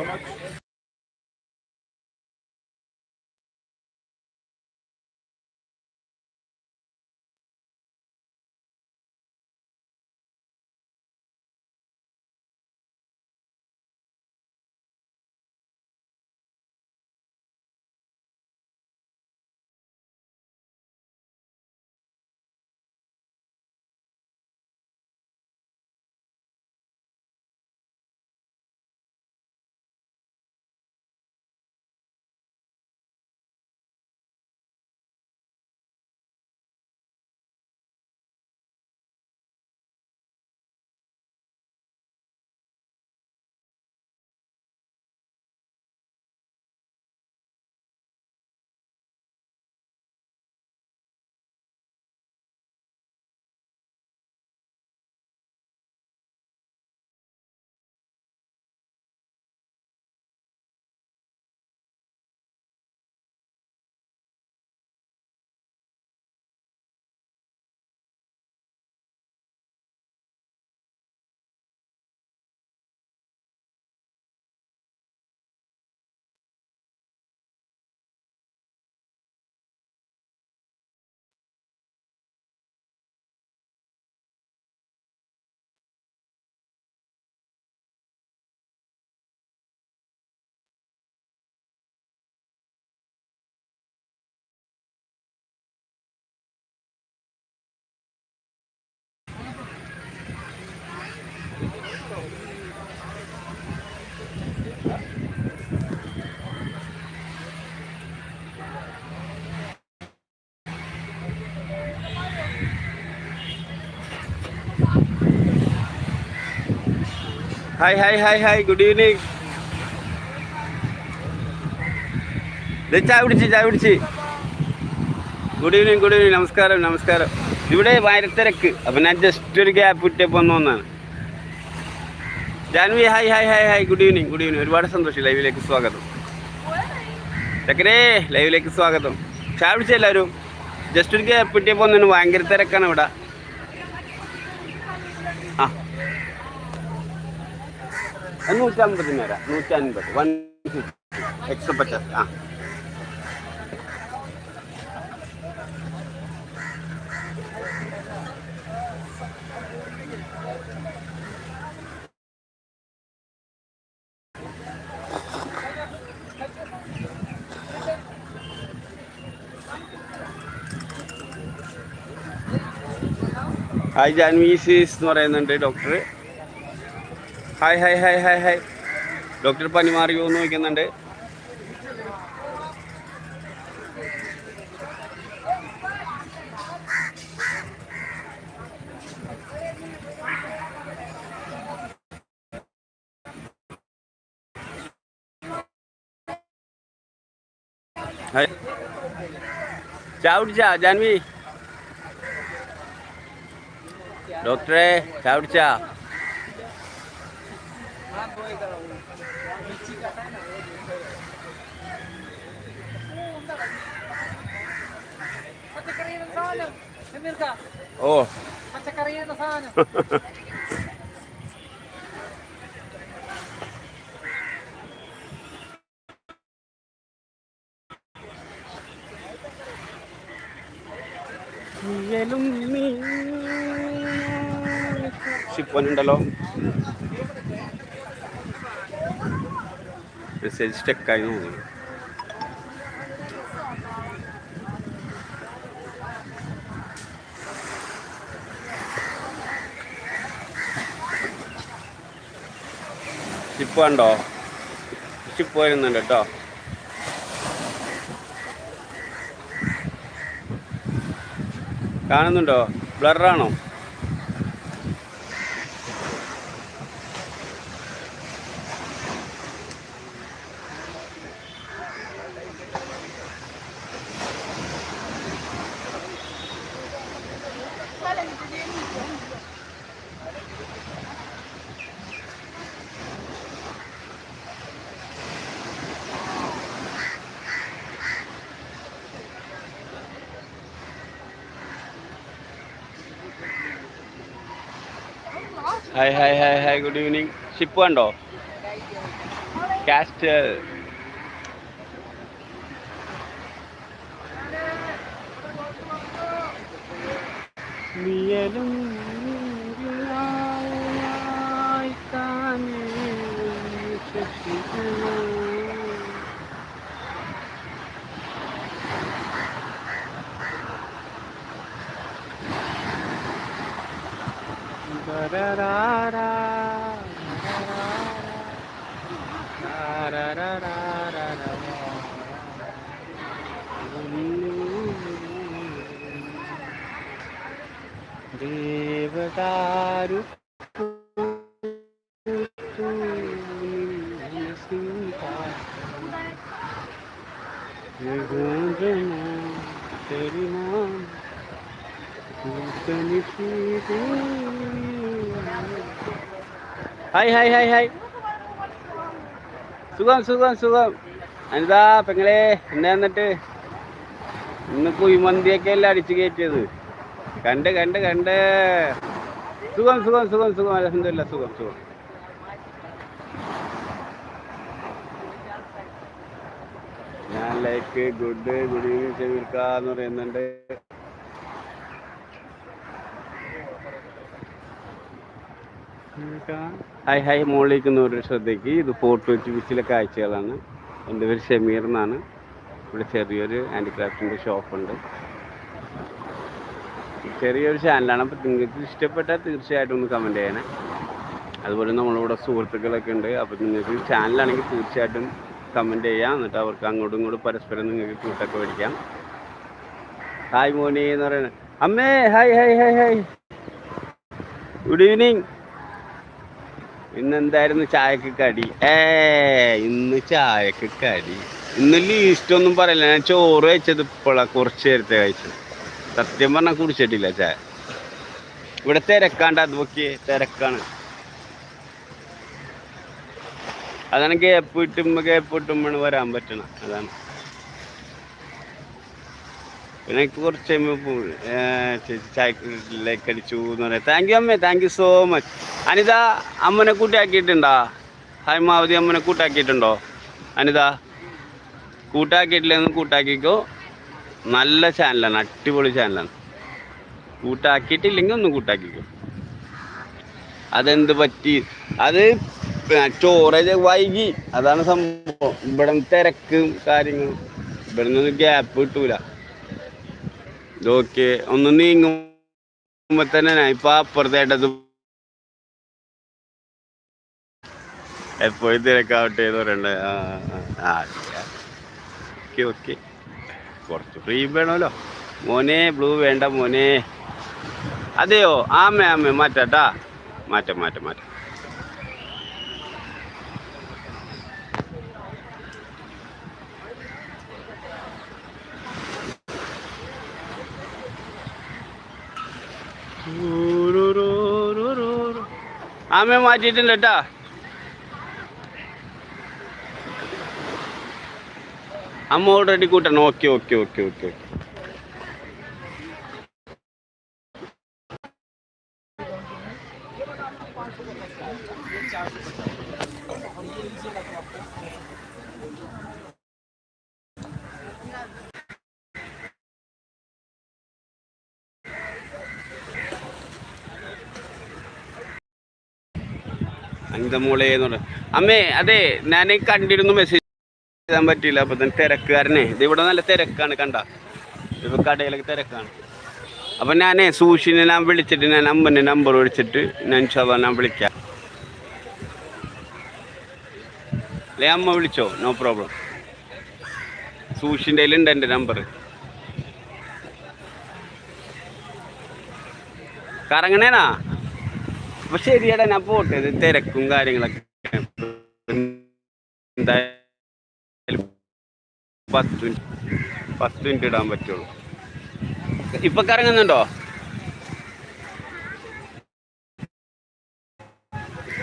How much? Hi hi hi hi good evening ചായ പിടിച്ച് ചായ പിടിച്ച് ഗുഡ് ഈവനിങ് ഗുഡ് ഈവനിങ് നമസ്കാരം നമസ്കാരം. ഇവിടെ വയറത്തിരക്ക് അപ്പം ഞാൻ ജസ്റ്റ് ഒരു ഗ്യാപ്പ് കിട്ടിയപ്പോൾ ഒന്ന് വന്നതാണ്. Janvi hi hi hi hi good evening good evening ഒരുപാട് സന്തോഷം. ലൈവിലേക്ക് സ്വാഗതം. ചക്കരേ ലൈവിലേക്ക് സ്വാഗതം. ചായ പിടിച്ച എല്ലാവരും? ജസ്റ്റ് ഒരു ഗ്യാപ്പ് കിട്ടിയപ്പോൾ ഒന്നാണ് ഭയങ്കര തിരക്കാണ് ഇവിടെ ആ അത് നൂറ്റമ്പതിന് വരാം. നൂറ്റൻപത് വൺ ഫിഫ്റ്റി എക്സ്ട്രാ പച്ചാസ് ആ. ഹായ് ജാൻവി എന്ന് പറയുന്നുണ്ട് doctor hi hi hi hi hi. Doctor പനി മാറി എന്ന് ചോദിക്കുന്നുണ്ട് ഹായ്. കുടിച്ചാ ജാൻവി? ഡോക്ടറെ കുടിച്ചാ പച്ചക്കറിയുടെ സാധനം എമിർക്ക ഓ. പച്ചക്കറിയുടെ സാധനം ഷിപ്പനുണ്ടല്ലോ മെസ്സേജ് സ്റ്റക്കായി തോന്നുന്നു ഷിപ്പ് കണ്ടോ ഷിപ്പ് വരുന്നുണ്ട് കേട്ടോ കാണുന്നുണ്ടോ? ബ്ലറാണോ hi hi hi hi good evening ship കണ്ടോ കാസ്റ്റ് നിയലും നീരിലായി रदारु ഹായ് ഹായ് ഹായ് ഹായ് സുഖം സുഖം സുഖം. അനിതാ പെങ്ങളെ എന്നാ എന്നിട്ട് ഇന്ന് കുഴിമന്തിയൊക്കെ അല്ലേ അടിച്ചു കയറ്റിയത്. കണ്ട് കണ്ട് കണ്ട്. സുഖം സുഖം സുഖം സുഖം. അലഹമില്ല സുഖം സുഖം. ഞാൻ ലൈക്ക് ഗുഡ് ഗുഡ് ഈവനിങ് ചെവിൽക്ക എന്ന് പറയുന്നുണ്ട്. ഹായ് ഹായ് മുകളിലേക്ക് ഒരു ശ്രദ്ധയ്ക്ക്. ഇത് ഫോർട്ട് കൊച്ചി ബീച്ചിലെ കാഴ്ചകളാണ്. എന്റെ പേര് ഷമീർ എന്നാണ്. ഇവിടെ ചെറിയൊരു ഹാൻഡിക്രാഫ്റ്റിന്റെ ഷോപ്പുണ്ട്. ചെറിയൊരു ചാനലാണ്. അപ്പോൾ നിങ്ങൾക്ക് ഇഷ്ടപ്പെട്ടാൽ തീർച്ചയായിട്ടും ഒന്ന് കമന്റ് ചെയ്യണേ. അതുപോലെ നമ്മളിവിടെ സുഹൃത്തുക്കളൊക്കെ ഉണ്ട്. അപ്പോൾ നിങ്ങൾക്ക് ചാനലാണെങ്കിൽ തീർച്ചയായിട്ടും കമന്റ് ചെയ്യാം. എന്നിട്ട് അവർക്ക് അങ്ങോട്ടും ഇങ്ങോട്ടും പരസ്പരം നിങ്ങൾക്ക് കൂട്ടൊക്കെ മേടിക്കാം ഹായ് മോനി എന്ന് പറയുന്നത്. അമ്മേ hi hi hi hi. Good evening ഇന്ന് എന്തായിരുന്നു ചായക്ക് കടി? ഏ ഇന്ന് ചായക്ക് കടി. ഇന്ന് ലീസ്റ്റ് ഒന്നും പറയില്ല. ഞാൻ ചോറ് കഴിച്ചത് ഇപ്പോഴാണ് കുറച്ച് നേരത്തെ കഴിച്ചത്. സത്യം പറഞ്ഞാൽ കുടിച്ചിട്ടില്ല ചായ. ഇവിടെ തിരക്കാണ്ട് അത് നോക്കി തിരക്കാണ്. അതാണ് ഗ്യാപ്പ് കിട്ടുമ്പോൾ ഗ്യാപ്പ് കിട്ടുമ്പോഴാണ് വരാൻ പറ്റണം. അതാണ്. പിന്നെ എനിക്ക് കുറച്ച് കഴിയുമ്പോൾ ചായക്ക് അടിച്ചു എന്ന് പറയാം. താങ്ക് യു അമ്മേ thank you so much Anitha അമ്മനെ കൂട്ടാക്കിയിട്ടുണ്ടോ? ഹൈമാവതി മാവതി അമ്മനെ കൂട്ടാക്കിയിട്ടുണ്ടോ? അനിത കൂട്ടാക്കിയിട്ടില്ലെന്ന് കൂട്ടാക്കിക്കോ. നല്ല ചാനലാണ് അടിപൊളി ചാനലാണ് കൂട്ടാക്കിയിട്ടില്ലെങ്കിൽ ഒന്ന് കൂട്ടാക്കിക്കോ. അതെന്ത് പറ്റി? അത് സ്റ്റോറേജ് വൈകി. അതാണ് സംഭവം. ഇവിടെ തിരക്കും കാര്യങ്ങളും. ഇവിടെ നിന്ന് ഗ്യാപ്പ് കിട്ടൂല. ഇതൊക്കെ ഒന്ന് നീങ്ങുമ്പോ തന്നെ ഞാൻ ഇപ്പൊ അപ്പുറത്തേട്ടത് എപ്പോഴും തിരക്കാവട്ടെ എന്ന് പറയണ്ടേ? ആ ഓക്കെ ഓക്കെ. കുറച്ച് ഫ്രീ വേണമല്ലോ. മോനെ ബ്ലൂ വേണ്ട മോനെ. അതെയോ? ആമേ ആമേ മാറ്റാട്ടാ മാറ്റം മാറ്റം മാറ്റാം. ആമേ മാറ്റിയിട്ടുണ്ട് കേട്ടാ അമ്മ ഓൾറെഡി കൂട്ടണം. Okay okay okay okay okay. അഞ്ചമൂളെ എന്ന് അമ്മേ അതെ ഞാൻ കണ്ടിരുന്നു മെസ്സേജ് ചെയ്യാൻ പറ്റിയില്ല. അപ്പൊ തന്നെ തിരക്കുകാരനെ. ഇത് ഇവിടെ നല്ല തിരക്കാണ് കണ്ട. ഇപ്പൊ കടയിലൊക്കെ തിരക്കാണ്. അപ്പൊ ഞാനേ സൂഷിനെ ഞാൻ വിളിച്ചിട്ട് ഞാൻ അമ്മന്റെ നമ്പർ വിളിച്ചിട്ട് ഞാൻ ചവ ഞാൻ വിളിക്കാം. അല്ലെ അമ്മ വിളിച്ചോ? നോ പ്രോബ്ലം സൂഷിന്റെ ഉണ്ട് എന്റെ നമ്പർ കറങ്ങണേനാ? അപ്പൊ ശരിയടാ ഞാൻ പോട്ടെ. ഇത് തിരക്കും കാര്യങ്ങളൊക്കെ. എന്തായാലും പത്ത് മിനിറ്റ് പത്ത് മിനിറ്റ് ഇടാൻ പറ്റുള്ളൂ. ഇപ്പൊ കറങ്ങുന്നുണ്ടോ?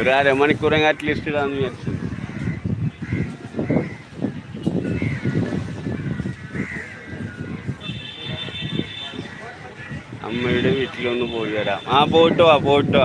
ഒരു അരമണിക്കൂറെങ്കിൽ അറ്റ്ലീസ്റ്റ് ഇടാന്ന് വിചാരിച്ചു. അമ്മയുടെ വീട്ടിലൊന്ന് പോയി വരാം. ആ പോയിട്ട് പോയിട്ട്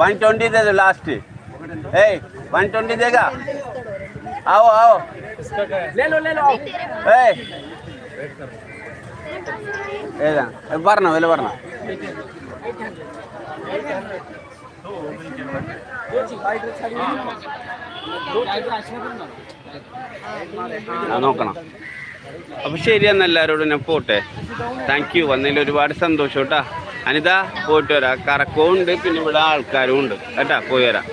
वन ट्वेंटी दे दो लास्ट ए वन ट्वेंटी देगा आओ आओ ले लो ले लो आओ ഏ ഏതാ ഏ, പറഞ്ഞോ വില പറഞ്ഞോ दो चीज वाइट साड़ी दो चीज ആ നോക്കണം അപ്പോൾ ശരി എന്നാൽ എല്ലാവരോടും ഞാൻ പോട്ടെ താങ്ക് യു വന്നതിൽ ഒരുപാട് സന്തോഷം കേട്ടാ അനിത പോയിട്ട് വരാം. കറക്കവും ഉണ്ട് പിന്നെ ഇവിടെ ആൾക്കാരും ഉണ്ട്. കേട്ടാ പോയി വരാം.